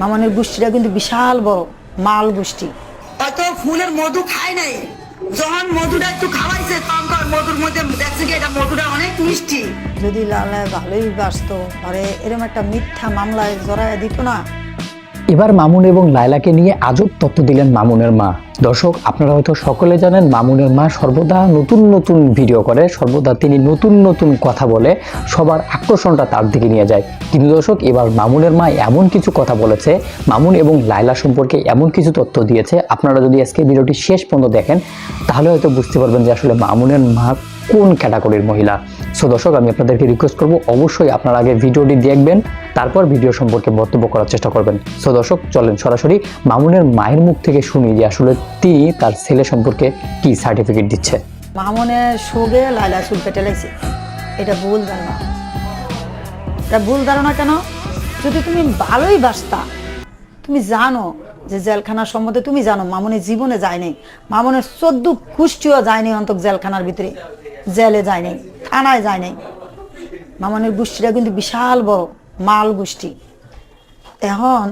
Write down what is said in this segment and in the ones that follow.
মামনের গোষ্ঠীটা কিন্তু বিশাল বড় মাল গোষ্ঠী। অত ফুলের মধু খায় নাই। যখন মধুটা একটু খাওয়াইছে তখন মধুর মধ্যে দেখছে কি এটা মধুটা অনেক মিষ্টি। যদি লালায় ভালোই বাসতো আরে এরকম একটা মিথ্যা মামলায় জড়ায় দিত না এবার মামুন এবং লায়লাকে নিয়ে আজব তথ্য দিলেন মামুনের মা। দর্শক, আপনারা হয়তো সকলে জানেন মামুনের মা সর্বদা নতুন নতুন ভিডিও করে, সর্বদা তিনি নতুন নতুন কথা বলে, সবার আকর্ষণটা তার দিকে নিয়ে যায়। কিন্তু দর্শক, এবার মামুনের মা এমন কিছু কথা বলেছে, মামুন এবং লায়লা সম্পর্কে এমন কিছু তথ্য দিয়েছে। আপনারা যদি আজকে ভিডিওটি শেষ পর্যন্ত দেখেন, তাহলে হয়তো বুঝতে পারবেন যে আসলে মামুনের মা কোন ক্যাটাগরির মহিলা? সো দর্শক, আমি আপনাদেরকে রিকোয়েস্ট করব, অবশ্যই আপনারা আগে ভিডিওটি দেখবেন, তারপর ভিডিও সম্পর্কে বক্তব্য করার চেষ্টা করবেন। সো দর্শক, চলেন সরাসরি মামুনের মায়ের মুখ থেকে শুনি যে আসলে তিনি তার ছেলে সম্পর্কে কি সার্টিফিকেট দিচ্ছে। মামনের সোগে লাইলা চুল কেটে লাইছে। এটা ভুল ধারণা। এটা ভুল ধারণা কেন? যদি তুমি ভালোই বাসতা, তুমি জানো যে জেলখানার সম্বন্ধে তুমি জানো, মামনের জীবনে যায়নি। মামনের চোদ্দ গোষ্ঠীও যায়নি অন্তক জেলখানার ভিতরে। জেলে যায় নাই, থানায় যায় নাই। মামনের গোষ্ঠীটা কিন্তু বিশাল বড়, মাল গোষ্ঠী। এখন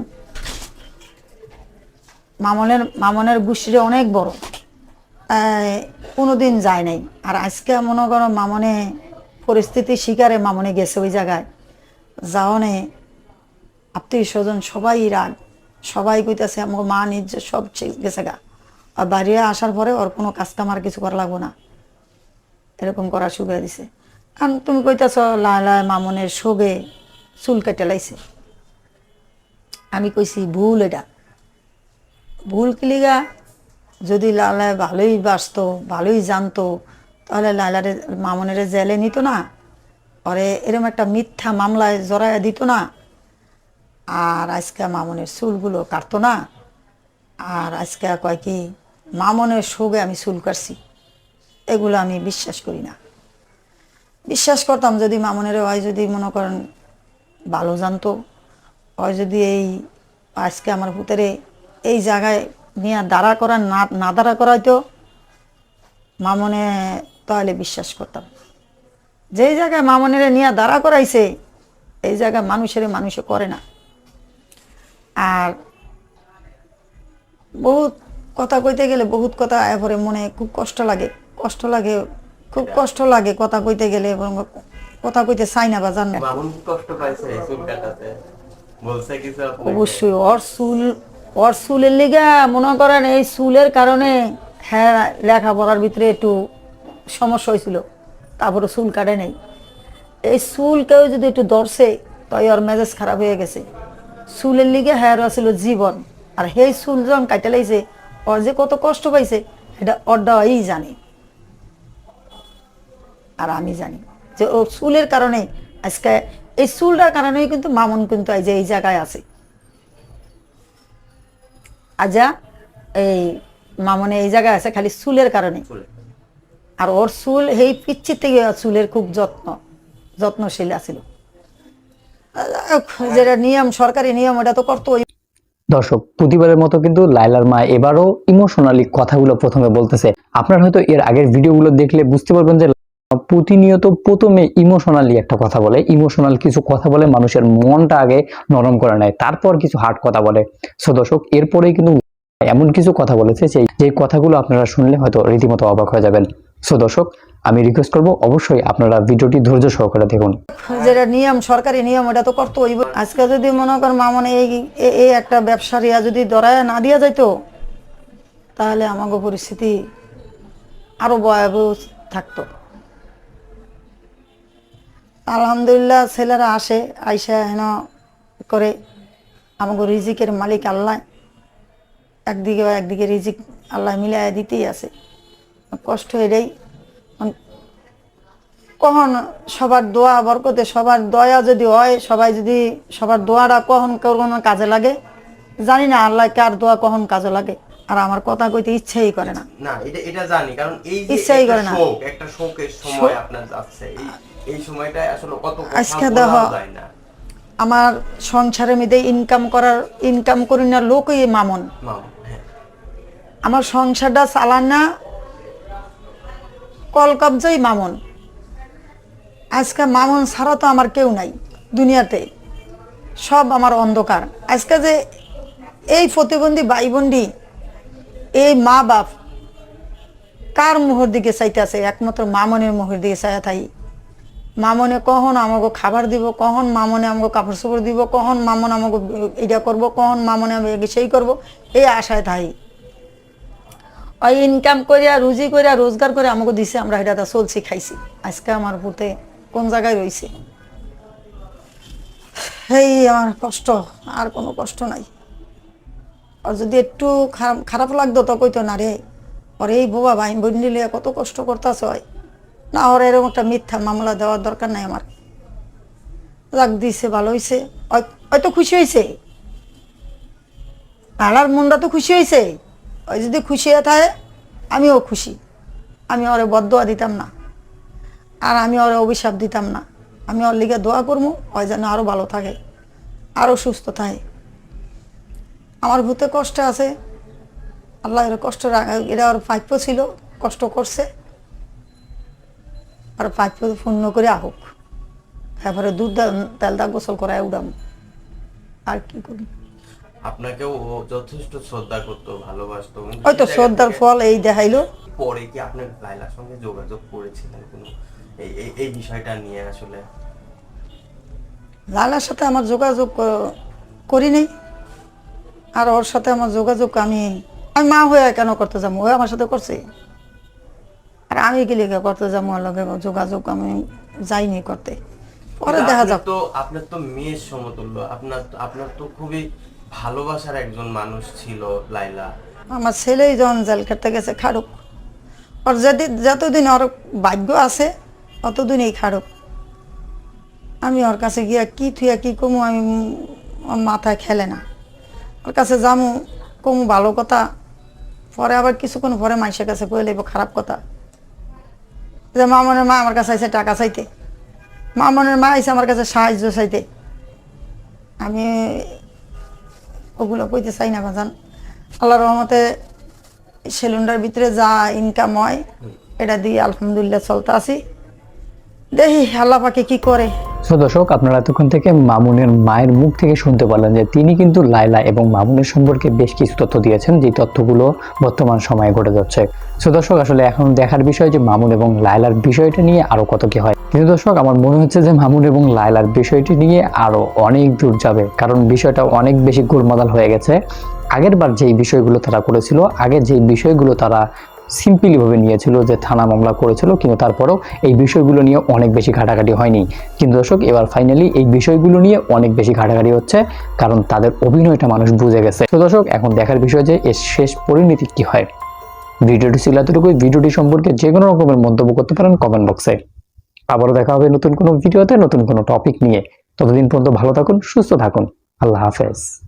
মামনের মামনের গোষ্ঠীটা অনেক বড়। কোনোদিন যায় নাই। আর আজকে মনে করো মামনে পরিস্থিতির শিকারে মামনে গেছে ওই জায়গায়। যাওনে আত্মীয় স্বজন সবাই রাগ। সবাই কইতেছে, আমার মা নিজ সব গেছে গা। আর বাড়িয়ে আসার পরে ওর কোনো কাস্টমার কিছু করা লাগবো না। এরকম করার সুবিধা দিছে। কারণ তুমি কইতেছ, লায় মামনের সোগে চুল কেটে লাইছে। আমি কইছি, ভুল এটা। ভুল কিলিগা যদি লালায় ভালোই বাসতো ভালোই জানতো, তাহলে লালারে মামনের জেলে নিত না। পরে এরকম একটা মিথ্যা মামলায় জড়াইয়া দিত না। আর আজকে মামনের চুলগুলো কাটতো না। আর আজকে কয় কি, মামনের শোকে আমি চুল কাটছি। এগুলো আমি বিশ্বাস করি না। বিশ্বাস করতাম যদি মামনের হয় যদি মনে করেন ভালো জানতো হয় যদি এই আজকে আমার ভূতেরে এই জায়গায় নিয়ে দাঁড়া করা না না দাঁড়া করাইতো, মামনে তাহলে বিশ্বাস করতাম। যেই জায়গায় মামনের নিয়ে দাঁড়া করাইছে, এই জায়গায় মানুষের মানুষে করে না। আর বহুত কথা কইতে গেলে বহুত কথা এরপরে মনে খুব কষ্ট লাগে। কষ্ট লাগে খুব কষ্ট লাগে কথা কইতে গেলে এবং কথা কইতে চাই না বা জান না। মামুন কষ্ট পাইছে চুল কাটাতে বলছে কিছু? অবশ্যই ওর চুল ওর চুলের লিগা মনে করেন এই চুলের কারণে হ্যাঁ লেখাপড়ার ভিতরে একটু সমস্যা হয়েছিল তারপরে চুল কাটে নেই। এই চুল কেউ যদি একটু ধরছে তাই ওর মেজাজ খারাপ হয়ে গেছে। চুলের লিগে হ্যাঁ ছিল জীবন। আর সেই চুল যখন কাটে লাইছে ওর যে কত কষ্ট পাইছে এটা ওরটাই জানে। আর আমি জানি যে ও চুলের কারণে আজকে এই চুলটার কারণেই কিন্তু মামুন কিন্তু এই যে এই জায়গায় আছে। আজা এই মামনে এই জায়গায় আছে খালি চুলের কারণে। আর ওর চুল এই পিচ্ছির থেকে চুলের খুব যত্ন যত্নশীল আছিল। যেটা নিয়ম সরকারি নিয়ম ওটা তো করতো দর্শক প্রতিবারের মতো কিন্তু লাইলার মা এবারও ইমোশনালি কথাগুলো প্রথমে বলতেছে। আপনারা হয়তো এর আগের ভিডিওগুলো দেখলে বুঝতে পারবেন যে প্রতিনিয়ত প্রথমে ইমোশনালি একটা কথা বলে। ইমোশনাল কিছু কথা বলে, মানুষের মনটা আগে নরম করে নেয়। তারপর কিছু হার্ড কথা বলে। সো দর্শক, এরপরেই কিন্তু এমন কিছু কথা বলেছে সেই যে কথাগুলো আপনারা শুনলে হয়তো রীতিমতো অবাক হয়ে যাবেন। সো দর্শক, আমি রিকোয়েস্ট করব, অবশ্যই আপনারা ভিডিওটি ধৈর্য সহকারে দেখুন। যেটা নিয়ম, সরকারি নিয়ম, ওটা তো করতো আজকে যদি মনে কর মামনে এই এই একটা ব্যবসার ইয়া যদি দরায় না দিয়া যাইতো, তাহলে আমাকে পরিস্থিতি আরও ভয়াবহ থাকতো। আলহামদুলিল্লাহ ছেলেরা আসে আইসা হেন করে আমাকে রিজিকের মালিক আল্লাহ। একদিকে বা একদিকে রিজিক আল্লাহ মিলাই দিতেই আছে। কষ্ট এটাই। কখন সবার দোয়া বরকতে সবার দয়া যদি হয় সবাই যদি সবার দোয়াটা কখন কোনো কাজে লাগে জানি না আল্লাহ কার দোয়া কখন কাজে লাগে আর আমার কথা কইতে ইচ্ছেই করে না। না এটা এটা জানি কারণ এই যে ইচ্ছাই করে না। শোক একটা শোকের সময় আপনার যাচ্ছে এই সময়টায় আসলে কত আজকে দেখো, আমার সংসারের মধ্যে ইনকাম করার ইনকাম করি না লোকই মামন। হ্যাঁ। আমার সংসারটা চালান না কল কবজাই মামন। আজকে মামন ছাড়া তো আমার কেউ নাই দুনিয়াতে। সব আমার অন্ধকার। আজকে যে এই প্রতিবন্ধী ভাই বোনটি এই মা বাপ কার মুহর দিকে চাইতে আছে একমাত্র মামনের মুহর দিকে চাইয়া থাই মামনে কখন আমাকে খাবার দিব, কখন মামনে আমাকে কাপড় চোপড় দিব, কখন মামন আমাকে এটা করব, কখন মামনে আমি সেই করব, এই আশায় থাই। ওই ইনকাম করিয়া রুজি করিয়া রোজগার করে আমাকে দিছে, আমরা এটা চলছি, খাইছি। আজকে আমার পুতে কোন জায়গায় রইছে? এই আমার কষ্ট, আর কোনো কষ্ট নাই। আর যদি একটু খারাপ লাগতো, তো কইতো না রে। ওর এই বোবা ভাই বোন কত কষ্ট করতেছ হয়। না, ওর এরকম একটা মিথ্যা মামলা দেওয়ার দরকার নাই আমার। রাগ দিছে, ভালো হয়েছে হয়তো খুশি হয়েছে আলার মনটা তো খুশি হয়েছে ওই যদি খুশি হয়ে থাকে, আমিও খুশি। আমি ওরে বদোয়া দিতাম না। আর আমি ওরে অভিশাপ দিতাম না। আমি ওর লিগে দোয়া করব ওই যেন আরও ভালো থাকে আরও সুস্থ থাকে। আমার ভূতে কষ্ট আছে। আল্লাহ এর কষ্ট এটা ওর প্রাপ্য ছিল, কষ্ট করছে। আর প্রাপ্য পূর্ণ করে আহুক। তারপরে দুধ দা- তেল দা গোসল করায় উড়াম। আর কি করি? আপনাকেও ও যথেষ্ট শ্রদ্ধা করতো ভালোবাসতো। ওই তো শ্রদ্ধার ফল এই দেখাইলো। পরে কি আপনার লাইলার সঙ্গে যোগাযোগ করেছিলেন কোনো? এই এই এই বিষয়টা নিয়ে আসলে। লালার সাথে আমার যোগাযোগ করি নাই। আর ওর সাথে আমার যোগাযোগ আমি আমি মা হয়ে কেন করতে যাব? ও আমার সাথে করছে। আর আমি গেলে কে করতে যাব লগে যোগাযোগ আমি যাইনি করতে। পরে দেখা যাক। তো আপনার তো মেয়ের সমতুল্য। আপনার আপনার তো খুবই ভালোবাসার একজন মানুষ ছিল লাইলা। আমার ছেলেই যখন জেল খেতে গেছে খাড়ুক। ওর যেদিন যতদিন ওর ভাগ্য আছে অতদিন এই খাড়ুক। আমি ওর কাছে গিয়া কি থুয়া কি কমু আমি মাথায় খেলে না। ওর কাছে যামু কমু ভালো কথা। পরে আবার কিছুক্ষণ পরে মাইসের কাছে কয়ে লাগবো খারাপ কথা। যে মামনের মা আমার কাছে আইসে টাকা চাইতে। মামনের মা আইসে আমার কাছে সাহায্য চাইতে। আমি ওগুলো কইতে চাই না বাজান। আল্লাহ রহমতে সেলুনটার ভিতরে যা ইনকাম হয় এটা দিয়ে আলহামদুলিল্লাহ চলতে আসি দেখি আল্লাহ পাকে কি করে। সো দর্শক, আপনারা এতক্ষণ থেকে মামুনের মায়ের মুখ থেকে শুনতে পারলেন যে তিনি কিন্তু লাইলা এবং মামুনের সম্পর্কে বেশ কিছু তথ্য দিয়েছেন। যে তথ্যগুলো বর্তমান সময়ে ঘটে যাচ্ছে। সো দর্শক, আসলে এখন দেখার বিষয় যে মামুন এবং লাইলার বিষয়টা নিয়ে আরও কত কি হয়। কিন্তু দর্শক, আমার মনে হচ্ছে যে মামুন এবং লাইলার বিষয়টি নিয়ে আরও অনেক দূর যাবে। কারণ বিষয়টা অনেক বেশি গোলমাদাল হয়ে গেছে। আগের বার যেই বিষয়গুলো তারা করেছিল, আগে যেই বিষয়গুলো তারা সিম্পলি ভাবে নিয়েছিল যে থানা মামলা করেছিল, কিন্তু তারপরেও এই বিষয়গুলো নিয়ে অনেক বেশি ঘাটাঘাটি হয়নি। কিন্তু দর্শক, এবার ফাইনালি এই বিষয়গুলো নিয়ে অনেক বেশি ঘাটাঘাটি হচ্ছে, কারণ তাদের অভিনয়টা মানুষ বুঝে গেছে। তো দর্শক, এখন দেখার বিষয় যে এর শেষ পরিণতি কি হয়। ভিডিওটি ছিল এতটুকুই। ভিডিওটি সম্পর্কে যে কোনো রকমের মন্তব্য করতে পারেন কমেন্ট বক্সে আবারও দেখা হবে নতুন কোনো ভিডিওতে নতুন কোনো টপিক নিয়ে। ততদিন পর্যন্ত ভালো থাকুন, সুস্থ থাকুন। আল্লাহ হাফেজ।